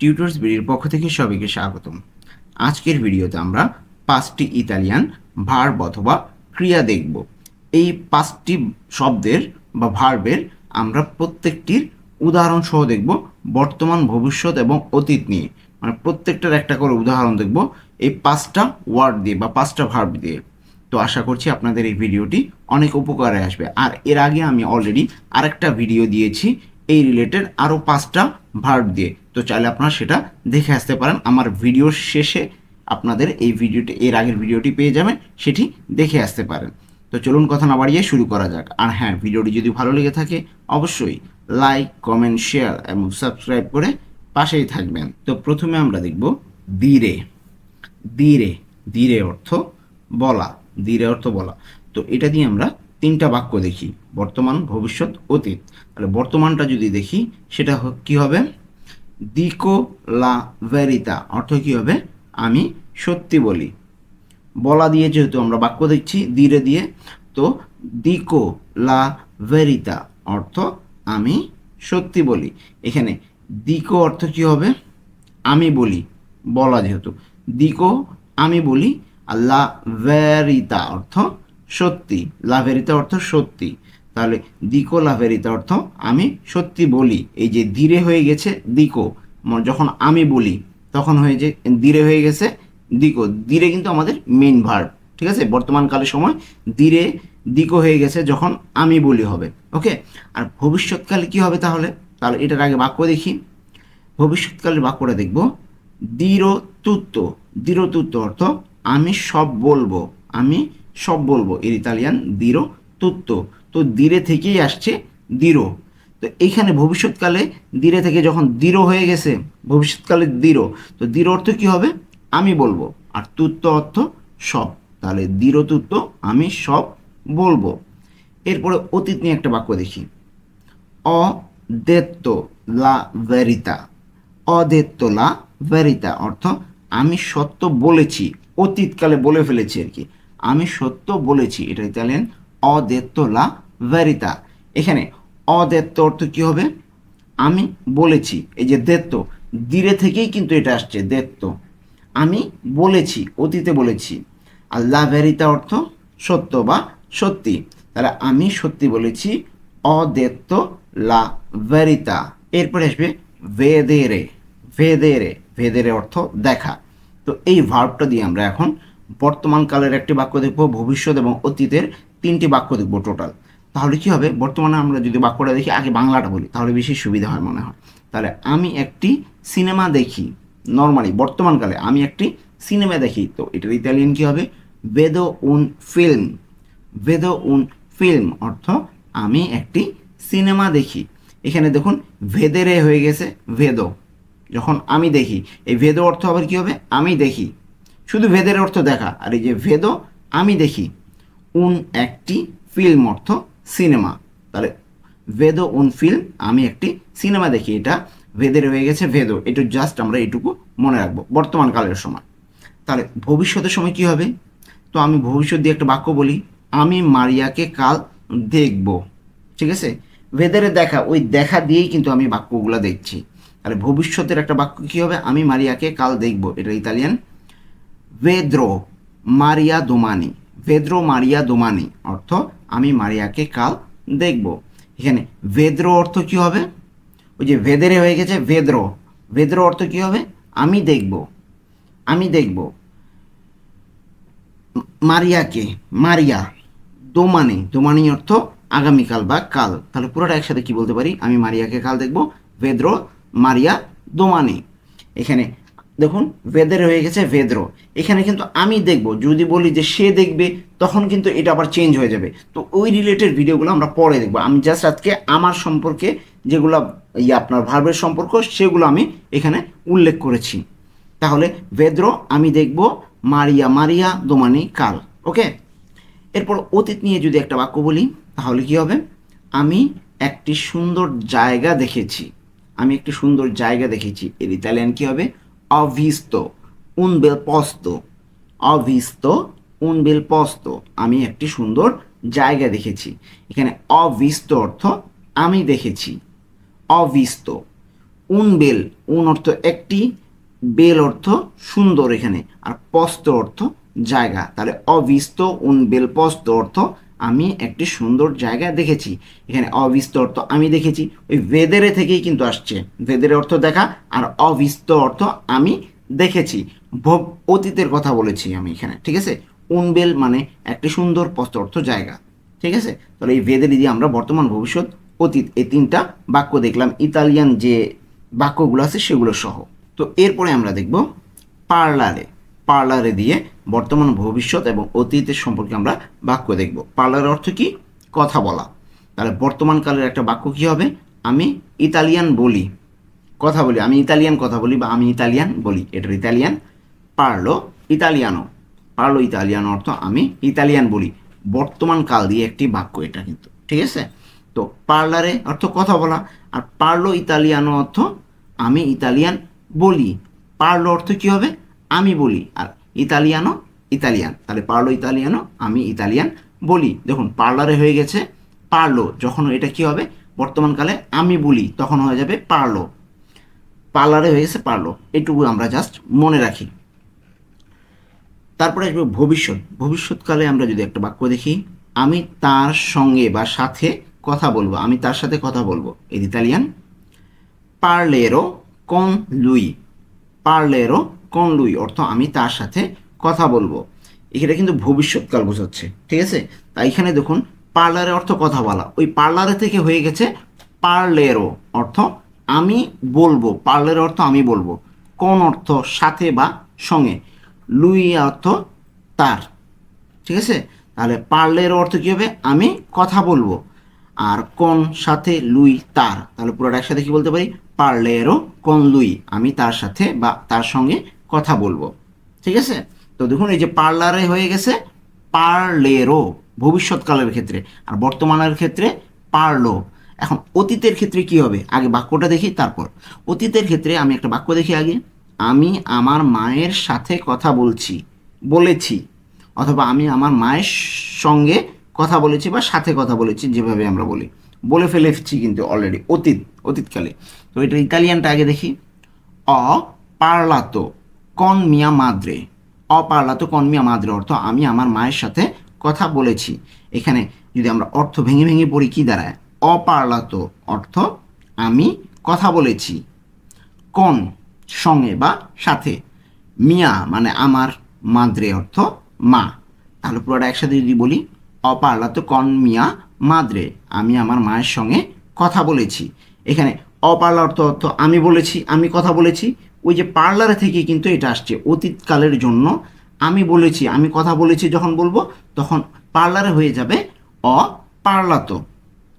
Tutors বিডির পক্ষ থেকে সবাইকে স্বাগতম। আজকের ভিডিওতে আমরা পাঁচটি ইতালিয়ান ভার্ব অথবা ক্রিয়া দেখব। এই পাঁচটি শব্দের বা ভার্বের আমরা প্রত্যেকটির উদাহরণ সহ দেখব বর্তমান, ভবিষ্যৎ এবং অতীত নিয়ে। মানে প্রত্যেকটার একটা করে উদাহরণ দেখব এই পাঁচটা ওয়ার্ড দিয়ে বা পাঁচটা ভার্ব দিয়ে। তো আশা করছি আপনাদের এই ভিডিওটি অনেক উপকারে আসবে। আর এর আগে আমি অলরেডি আরেকটা ভিডিও দিয়েছি এই রিলেটেড আরও পাঁচটা ভার্ব দিয়ে। তো চাইলে আপনারা সেটা দেখে আসতে পারেন। আমার ভিডিওর শেষে আপনাদের এই ভিডিওটি এর আগের ভিডিওটি পেয়ে যাবেন, সেটি দেখে আসতে পারেন। তো চলুন কথা না বাড়িয়ে শুরু করা যাক। আর হ্যাঁ ভিডিওটি যদি ভালো লেগে থাকে, অবশ্যই লাইক কমেন্ট শেয়ার এবং সাবস্ক্রাইব করে পাশেই থাকবেন। তো প্রথমে আমরা দেখব ধীরে। ধীরে। ধীরে অর্থ বলা। ধীরে অর্থ বলা। তো এটা দিয়ে আমরা তিনটা বাক্য দেখি, বর্তমান, ভবিষ্যৎ, অতীত। তাহলে বর্তমানটা যদি দেখি, সেটা কি হবে? দিকো লা ভেরিতা, অর্থ কি হবে? আমি সত্যি বলি। বলা দিয়ে যেহেতু আমরা বাক্য দেখছি, ধীরে দিয়ে, তো দিকো লা ভেরিতা, অর্থ আমি সত্যি বলি। এখানে দিকো অর্থ কি হবে? আমি বলি, বলা যেহেতু। দিকো আমি বলি, আর লা ভেরিতা অর্থ সত্যি। লা ভেরিতা অর্থ সত্যি। তাহলে দিকো লা ভেরিতা অর্থ আমি সত্যি বলি। এই যে ধীরে হয়ে গেছে দিকো যখন আমি বলি, তখন হয়ে যে ধীরে হয়ে গেছে দিকো। ধীরে কিন্তু আমাদের মেন ভার্ব ঠিক আছে? বর্তমান কালের সময় ধীরে দিকো হয়ে গেছে যখন আমি বলি হবে ওকে আর ভবিষ্যৎকালে কি হবে তাহলে? তাহলে এটার আগে বাক্য দেখি। ভবিষ্যৎকালের বাক্যটা দেখব। দৃঢ়তুত্ব দৃঢ়তুত্ব অর্থ আমি সব বলব, আমি সব বলব। এর ইতালিয়ান দিরো দৃঢ়তুত্ব তো দিরে থেকেই আসছে দৃঢ় তো এইখানে ভবিষ্যৎকালে দিরে থেকে যখন দৃঢ় হয়ে গেছে, ভবিষ্যৎকালে দৃঢ় তো দৃঢ় অর্থ কি হবে? আমি বলব। আর তুত্ব অর্থ সব। তাহলে দৃঢ়তুত্ব আমি সব বলব। এরপরে অতীত নিয়ে একটা বাক্য দেখি। অদেত্ত লা ভেরিতা। অদেত্ত লা ভেরিতা অর্থ আমি সত্য বলেছি। অতীতকালে বলে ফেলেছি আর কি। আমি সত্য বলেছি, এটা ইতালিয়ান অদেত্ত লা ভেরিতা এখানে অদেত্ত অর্থ কি হবে? আমি বলেছি, এই যে দেত্ত ধীরে থেকেই কিন্তু এটা আসছে, দেত্ত। আমি বলেছি, অতীতে বলেছি। আর লা ভেরিতা অর্থ সত্য বা সত্যি। তাহলে আমি সত্যি বলেছি অদেত্ত লা ভেরিতা এরপরে আসবে ভেদেরে ভেদেরে ভেদেরে অর্থ দেখা। তো এই ভার্বটা দিয়ে আমরা এখন বর্তমান কালের একটি বাক্য দেখব, ভবিষ্যৎ এবং অতীতের তিনটি বাক্য দেখব টোটাল তাহলে কি হবে? বর্তমানে আমরা যদি বাক্যটা দেখি, আগে বাংলাটা বলি, তাহলে বেশি সুবিধা হয় মনে হয়। তাহলে আমি একটি সিনেমা দেখি নর্মালি বর্তমানকালে আমি একটি সিনেমা দেখি, তো এটার ইতালিয়ান কি হবে? বেদো উন ফিল্ম বেদো উন ফিল্ম অর্থ আমি একটি সিনেমা দেখি। এখানে দেখুন ভেদেরে হয়ে গেছে ভেদ যখন আমি দেখি, এই ভেদ অর্থ আবার কী হবে? আমি দেখি। শুধু ভেদের অর্থ দেখা, আর এই যে ভেদ আমি দেখি। উন একটি ফিল্ম অর্থ সিনেমা। তাহলে ভেদ উন ফিল্ম, আমি একটি সিনেমা দেখি। এটা ভেদের হয়ে গেছে ভেদ এটা জাস্ট আমরা এটুকু মনে রাখব, বর্তমান কালের সময়। তাহলে ভবিষ্যতের সময় কি হবে? তো আমি ভবিষ্যৎ দিয়ে একটা বাক্য বলি, আমি মারিয়াকে কাল দেখব। ঠিক আছে? ভেদারে দেখা, ওই দেখা দিয়েই কিন্তু আমি বাক্যগুলো দেখছি। তাহলে ভবিষ্যতের একটা বাক্য কি হবে? আমি মারিয়াকে কাল দেখব। এটা ইতালিয়ান ভেদ্রো মারিয়া দোমানি ভেদ্রো মারিয়া দোমানি অর্থ আমি মারিয়াকে কাল দেখব। এখানে ভেদ্র অর্থ কি হবে? ওই যে ভেদেরে হয়ে গেছে ভেদ্র ভেদ্র অর্থ কি হবে? আমি দেখব। আমি দেখব। মারিয়াকে, মারিয়া, দোমানি। দোমানি অর্থ আগামীকাল বা কাল। তাহলে পুরোটা একসাথে কি বলতে পারি? আমি মারিয়াকে কাল দেখব ভেদ্র মারিয়া, দোমানি। এখানে দেখুন ভেদের হয়ে গেছে ভেদ্র এখানে কিন্তু আমি দেখব, যদি বলি যে সে দেখবে, তখন কিন্তু এটা আবার চেঞ্জ হয়ে যাবে। তো ওই রিলেটেড ভিডিওগুলো আমরা পরে দেখব। আমি জাস্ট আজকে আমার সম্পর্কে যেগুলো ইয়ে আপনার ভার্বের সম্পর্ক, সেগুলো আমি এখানে উল্লেখ করেছি। তাহলে ভেদ্র আমি দেখব মারিয়া মারিয়া দোমানি কাল ওকে এরপর অতীত নিয়ে যদি একটা বাক্য বলি, তাহলে কি হবে? আমি একটি সুন্দর জায়গা দেখেছি। আমি একটি সুন্দর জায়গা দেখেছি। এর ইতালিয়ান কী হবে? অভিস্ত উন বেল পস্ত অভিস্ত উন বেল পস্ত আমি একটি সুন্দর জায়গা দেখেছি। এখানে অভিস্ত অর্থ আমি দেখেছি। অভিস্ত উন বেল উন অর্থ একটি, বেল অর্থ সুন্দর এখানে। আর পস্ত অর্থ জায়গা। তাহলে অবিস্ত উন বেল পস্ত অর্থ আমি একটি সুন্দর জায়গা দেখেছি। এখানে অবিস্ত অর্থ আমি দেখেছি। ওই ভেদেরে থেকেই কিন্তু আসছে। ভেদের অর্থ দেখা আর অবিস্ত অর্থ আমি দেখেছি। ভব- অতীতের কথা বলেছি আমি এখানে, ঠিক আছে? উনবেল মানে একটি সুন্দর পস্ত অর্থ জায়গা, ঠিক আছে? তাহলে এই ভেদের দিয়ে আমরা বর্তমান, ভবিষ্যৎ, অতীত এই তিনটা বাক্য দেখলাম। ইতালিয়ান যে বাক্যগুলো আছে সেগুলো সহ। তো এরপরে আমরা দেখব পার্লারে। পার্লারে দিয়ে বর্তমান ভবিষ্যৎ এবং অতীতের সম্পর্কে আমরা বাক্য দেখব। পার্লারের অর্থ কি? কথা বলা। তাহলে বর্তমান কালের একটা বাক্য কি হবে? আমি ইতালিয়ান বলি। কথা বলি। আমি ইতালিয়ান কথা বলি বা আমি ইতালিয়ান বলি। এটার ইতালিয়ান পার্লো ইতালিয়ানো পার্লো ইতালিয়ান অর্থ আমি ইতালিয়ান বলি। বর্তমান কাল দিয়ে একটি বাক্য এটা কিন্তু। ঠিক আছে? তো পার্লারে অর্থ কথা বলা। আর পারল ইতালিয়ানো অর্থ আমি ইতালিয়ান বলি। পারল অর্থ কি হবে? আমি বলি, আর ইতালিয়ানো ইতালিয়ান। তাহলে পারল ইতালিয়ানো আমি ইতালিয়ান বলি। দেখুন, পার্লারে হয়ে গেছে, পারল। যখন এটা কি হবে? বর্তমানকালে আমি বলি, তখন হয়ে যাবে পারল। পার্লারে হয়ে গেছে পারল। এটুকু আমরা জাস্ট মনে রাখি। তারপরে আসবে ভবিষ্যৎ। ভবিষ্যৎকালে আমরা যদি একটা বাক্য দেখি, আমি তার সঙ্গে বা সাথে কথা বলব। আমি তার সাথে কথা বলব। এই ইতালিয়ান, পার্লেরো কন লুই পার্লেরো কন লুই অর্থ আমি তার সাথে কথা বলব। এখানে কিন্তু ভবিষ্যৎকাল বোঝাচ্ছে, ঠিক আছে? তাই এখানে দেখুন, পার্লারে অর্থ কথা বলা। ওই পার্লারে থেকে হয়ে গেছে পার্লেরো, অর্থ আমি বলব, পার্লের অর্থ আমি বলব। কোন অর্থ? সাথে বা সঙ্গে। লুই অর্থ তার, ঠিক আছে? তাহলে পার্লের অর্থ কী হবে? আমি কথা বলব। আর কোন সাথে? লুই তার। তাহলে পুরোটা একসাথে কি বলতে পারি? পার্লেরও কোন লুই? আমি তার সাথে বা তার সঙ্গে কথা বলব, ঠিক আছে? তো দেখুন, এই যে পার্লারে হয়ে গেছে পার্লেরও ভবিষ্যৎকালের ক্ষেত্রে, আর বর্তমানের ক্ষেত্রে পার্লো। এখন অতীতের ক্ষেত্রে কি হবে? আগে বাক্যটা দেখি, তারপর। অতীতের ক্ষেত্রে আমি একটা বাক্য দেখি আগে। আমি আমার মায়ের সাথে কথা বলছি, বলেছি, অথবা আমি আমার মায়ের সঙ্গে কথা বলেছি বা সাথে কথা বলেছি, যেভাবে আমরা বলি। বলে ফেলেছি কিন্তু অলরেডি অতীত, অতীতকালে। তো এটা ইতালিয়ানটা আগে দেখি। অ পার্লাতো কন মিয়া মাদ্রে। অপার্লাতো কন মিয়া মাদ্রে অর্থ আমি আমার মায়ের সাথে কথা বলেছি। এখানে যদি আমরা অর্থ ভেঙে ভেঙে পড়ি, কী দাঁড়ায়? অপার্লাতো অর্থ আমি কথা বলেছি। কন সঙ্গে বা সাথে। মিয়া মানে আমার মাদ্রে অর্থ মা। তাহলে পুরোটা একসাথে যদি বলি, অপার্লাতো কন মিয়া মাদ্রে, আমি আমার মায়ের সঙ্গে কথা বলেছি। এখানে অপার্লা অর্থ অর্থ আমি বলেছি, আমি কথা বলেছি। ওই যে পার্লারে থেকে কিন্তু এটা আসছে। অতীতকালের জন্য আমি বলেছি, আমি কথা বলেছি যখন বলব, তখন পার্লারে হয়ে যাবে অ পার্লাতো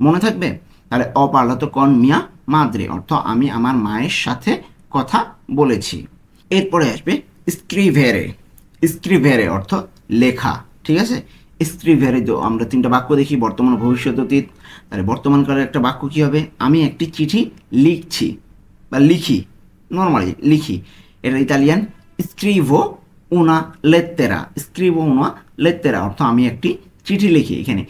মনে থাকবে? তাহলে অপার্লাত কন মিয়া মাদ্রে, অর্থ আমি আমার মায়ের সাথে কথা বলেছি। এরপরে আসবে স্ক্রিভেরে। স্ক্রিভেরে অর্থ লেখা, ঠিক আছে? স্ক্রিভেরে আমরা তিনটা বাক্য দেখি, বর্তমান ভবিষ্যৎ অতীত। তাহলে বর্তমানকালের একটা বাক্য কী হবে? আমি একটি চিঠি লিখছি বা লিখি। নর্মালি লিখি। এটা ইতালিয়ান স্ক্রিভো উনা লেত্তেরা স্ক্রিভো উনা লেত্তেরা অর্থ আমি একটি চিঠি লিখি এখানে।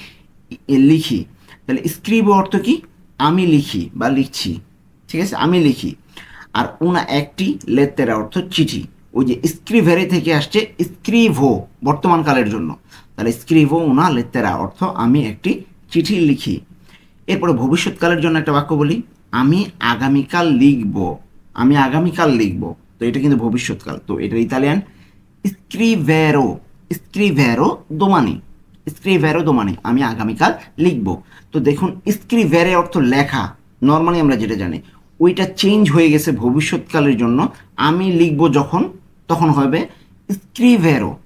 লিখি। তাহলে স্ক্রিভো অর্থ কি? আমি লিখি বা লিখছি। ঠিক আছে? আমি লিখি। আর উনা একটি লেত্তেরা অর্থ চিঠি। ওই যে স্ক্রিভেরে থেকে আসছে স্ক্রিভো বর্তমান কালের জন্য। তাহলে স্ক্রিভো উনা লেত্তেরা অর্থ আমি একটি চিঠি লিখি। এরপরে ভবিষ্যৎকালের জন্য একটা বাক্য বলি। আমি আগামীকাল লিখব। আমি আগামীকাল লিখব। তো এটা কিন্তু ভবিষ্যৎকাল। তো এটা ইতালিয়ান। স্ক্রিভেরো স্ক্রিভেরো দোমানি। স্ক্রিভেরো দোমানি। আমি আগামীকাল লিখব। তো দেখুন, স্ক্রিভেরে অর্থ লেখা। নর্মালি আমরা যেটা জানি, ওইটা চেঞ্জ হয়ে গেছে ভবিষ্যৎকালের জন্য। আমি লিখব যখন, তখন হবে স্ক্রিভেরো।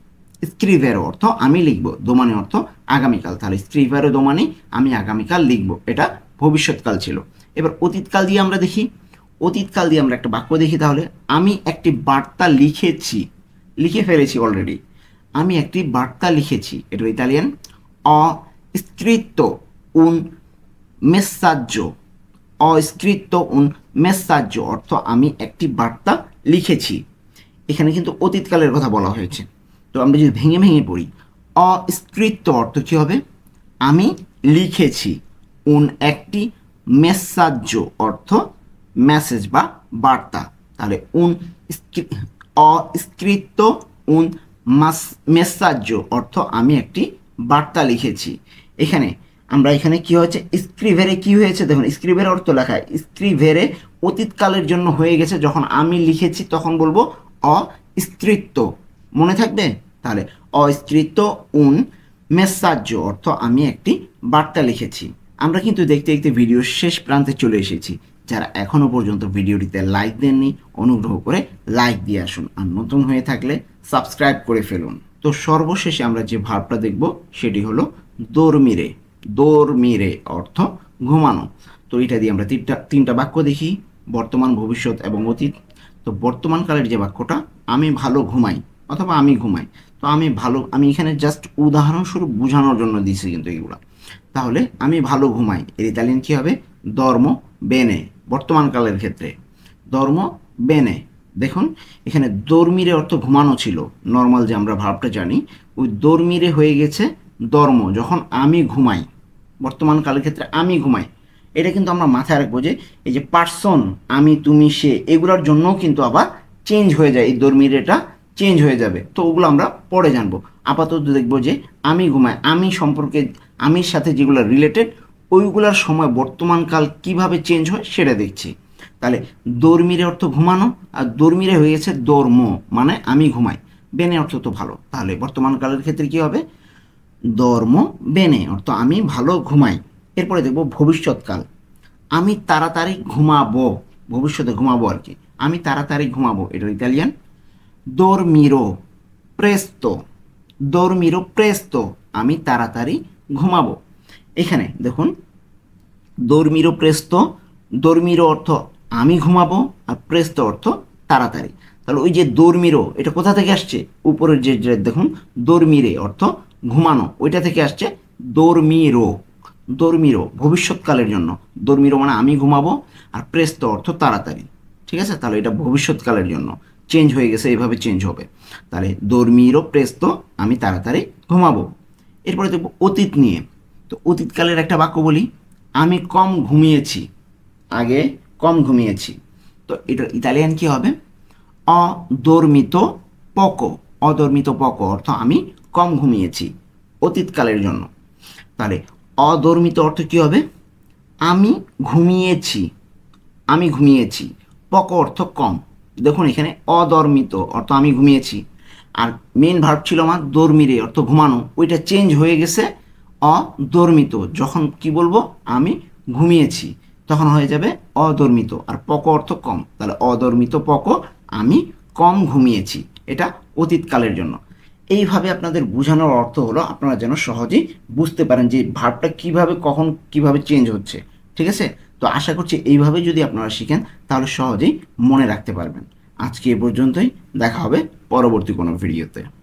স্ক্রিভেরো অর্থ আমি লিখব। দোমানি অর্থ আগামীকাল। তাহলে স্ক্রিভেরো দোমানি, আমি আগামীকাল লিখব। এটা ভবিষ্যৎকাল ছিল। এবার অতীতকাল দিয়ে আমরা দেখি। অতীতকাল দিয়ে আমরা একটা বাক্য দেখি তাহলে, আমি একটি বার্তা লিখেছি, লিখে ফেলেছি অলরেডি আমি একটি বার্তা লিখেছি, এটা ইতালিয়ান অ স্ক্রিত্ত উন মেসাজ্য অস্কৃত উন মেসাজ্য অর্থ আমি একটি বার্তা লিখেছি। এখানে কিন্তু অতীতকালের কথা বলা হয়েছে। তো আমরা যদি ভেঙে ভেঙে পড়ি অস্কৃত অর্থ কী হবে? আমি লিখেছি, উন একটি মেসাজ্য অর্থ মেসেজ বা বার্তা। তাহলে উন অস্কৃত উন মাস অর্থ আমি একটি বার্তা লিখেছি। এখানে আমরা এখানে কি হয়েছে? স্ক্রিভেরে কি হয়েছে? দেখুন, স্ক্রিভের অর্থ লেখা। স্ক্রিভেরে অতীতকালের জন্য হয়ে গেছে যখন আমি লিখেছি, তখন বলব অস্কৃত মনে থাকবে? তাহলে অস্কৃত উন, মেসাজ্য অর্থ আমি একটি বার্তা লিখেছি। আমরা কিন্তু দেখতে দেখতে ভিডিও শেষ প্রান্তে চলে এসেছি। যারা এখনও পর্যন্ত ভিডিওটিতে লাইক দেননি, অনুগ্রহ করে লাইক দিয়ে আসুন। আর নতুন হয়ে থাকলে সাবস্ক্রাইব করে ফেলুন। তো সর্বশেষে আমরা যে ভাবটা দেখব, সেটি হলো দোরমিরে। দোরমিরে অর্থ ঘুমানো। তো এটা দিয়ে আমরা তিনটা তিনটা বাক্য দেখি, বর্তমান, ভবিষ্যৎ এবং অতীত। তো বর্তমান কালের যে বাক্যটা, আমি ভালো ঘুমাই অথবা আমি ঘুমাই। তো আমি ভালো, আমি এখানে জাস্ট উদাহরণস্বরূপ বোঝানোর জন্য দিয়েছি কিন্তু এগুলো তাহলে আমি ভালো ঘুমাই। এর ইতালিয়ান কী হবে? ধর্ম বেনে বর্তমান কালের ক্ষেত্রে। ধর্ম, বেনে। দেখুন, এখানে দর্মিরে অর্থ ঘুমানো ছিল। নর্মাল যে আমরা ভাবটা জানি, ওই দর্মিরে হয়ে গেছে ধর্ম, যখন আমি ঘুমাই। বর্তমান কালের ক্ষেত্রে আমি ঘুমাই। এটা কিন্তু আমরা মাথায় রাখব যে, এই যে পার্সন আমি, তুমি, সে, এগুলোর জন্যও কিন্তু আবার চেঞ্জ হয়ে যায়। এই দর্মিরেটা চেঞ্জ হয়ে যাবে। তো ওগুলো আমরা পরে জানব। আপাতত দেখব যে, আমি ঘুমাই, আমি সম্পর্কে, আমির সাথে যেগুলো রিলেটেড ওইগুলোর সময় বর্তমানকাল কীভাবে চেঞ্জ হয় সেটা দেখছি। তাহলে দর্মিরে অর্থ ঘুমানো আর দর্মিরে হয়ে গেছে দর্ম মানে আমি ঘুমাই। বেনে অর্থ তো ভালো। তাহলে বর্তমান কালের ক্ষেত্রে কি হবে? ধর্ম বেনে অর্থ আমি ভালো ঘুমাই। এরপরে দেখব ভবিষ্যৎকাল। আমি তাড়াতাড়ি ঘুমাবো, ভবিষ্যতে ঘুমাবো আর কি। আমি তাড়াতাড়ি ঘুমাবো, এটা ইতালিয়ান। দর্মিরো, প্রেস্তো। দর্মিরো, প্রেস্তো। আমি তাড়াতাড়ি ঘুমাবো। এখানে দেখুন দর্মিরো প্রেস্ত দর্মিরো অর্থ আমি ঘুমাবো আর প্রেস্ত অর্থ তাড়াতাড়ি। তাহলে ওই যে দর্মিরো এটা কোথা থেকে আসছে? উপরের যে দেখুন দর্মিরে অর্থ ঘুমানো, ওইটা থেকে আসছে দর্মিরো দর্মিরো ভবিষ্যৎকালের জন্য। দর্মিরো মানে আমি ঘুমাবো আর প্রেস্ত অর্থ তাড়াতাড়ি। ঠিক আছে? তাহলে এটা ভবিষ্যৎকালের জন্য। চেঞ্জ হয়ে গেছে এইভাবে চেঞ্জ হবে। তাহলে দর্মিরো প্রেস্ত আমি তাড়াতাড়ি ঘুমাবো। এরপরে দেখব অতীত নিয়ে। তো অতীতকালের একটা বাক্য বলি, আমি কম ঘুমিয়েছি, আগে কম ঘুমিয়েছি। তো এটা ইতালিয়ান কি হবে? অদর্মিত পকো অদর্মিত পকো অর্থ আমি কম ঘুমিয়েছি অতীতকালের জন্য। তাহলে অদর্মিত অর্থ কি হবে? আমি ঘুমিয়েছি আমি ঘুমিয়েছি, পক অর্থ কম। দেখুন এখানে অদর্মিত অর্থ আমি ঘুমিয়েছি। আর মেন ভার্ব ছিল আমার দর্মিরে, অর্থ ঘুমানো, ওইটা চেঞ্জ হয়ে গেছে অদর্মিত। যখন কি বলব? আমি ঘুমিয়েছি, তখন হয়ে যাবে অদর্মিত। আর পক অর্থ কম। তাহলে অদর্মিত পক, আমি কম ঘুমিয়েছি। এটা অতীতকালের জন্য। এইভাবে আপনাদের বোঝানোর অর্থ হলো, আপনারা যেন সহজেই বুঝতে পারেন যে ভাবটা কীভাবে, কখন কীভাবে চেঞ্জ হচ্ছে। ঠিক আছে? তো আশা করছি এইভাবে যদি আপনারা শিখেন, তাহলে সহজেই মনে রাখতে পারবেন। আজকে এ পর্যন্তই। দেখা হবে পরবর্তী কোনো ভিডিওতে